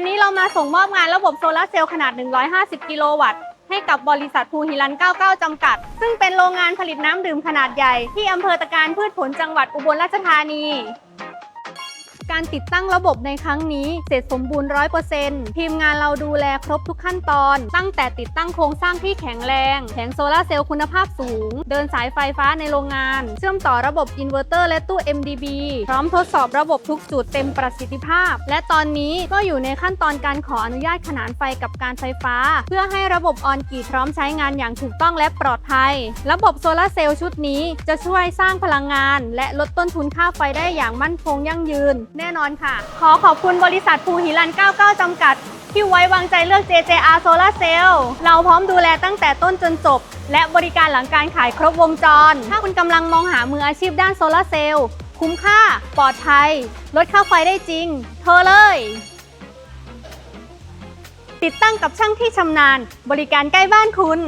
วันนี้เรามาส่งมอบงานระบบโซลาร์เซลล์ขนาด 150 กิโลวัตต์ให้กับบริษัทภูฮิรัน 99 จำกัด ซึ่งเป็นโรงงานผลิตน้ำดื่มขนาดใหญ่ที่อำเภอตะการพืชผลจังหวัดอุบลราชธานี การติดตั้งระบบในครั้งนี้เสร็จสมบูรณ์100%ทีมงานเราดูแลครบทุกขั้นตอน ตั้งแต่ติดตั้งโครงสร้างที่แข็งแรง แผงโซลาร์เซลล์คุณภาพสูง เดินสายไฟฟ้าในโรงงาน เชื่อมต่อระบบอินเวอร์เตอร์และตู้ MDB พร้อมทดสอบระบบทุกจุดเต็มประสิทธิภาพ และตอนนี้ก็อยู่ในขั้นตอนการขออนุญาตขนานไฟกับการไฟฟ้า เพื่อให้ระบบออนกรีดพร้อมใช้งานอย่างถูกต้องและปลอดภัย ระบบโซลาร์เซลล์ชุดนี้จะช่วยสร้างพลังงาน และลดต้นทุนค่าไฟได้อย่างมั่นคงยั่งยืนแน่นอนค่ะ ขอขอบคุณบริษัทภูหิรัน 99 จำกัด ที่ไว้วางใจเลือก JJR Solar Cell เราพร้อมดูแลตั้งแต่ต้นจนจบ และบริการหลังการขายครบวงจร ถ้าคุณกำลังมองหามืออาชีพด้านโซลาร์เซลล์คุ้มค่า ปลอดภัย ลดค่าไฟได้จริงโทรเลย ติดตั้งกับช่างที่ชำนาญ บริการใกล้บ้านคุณ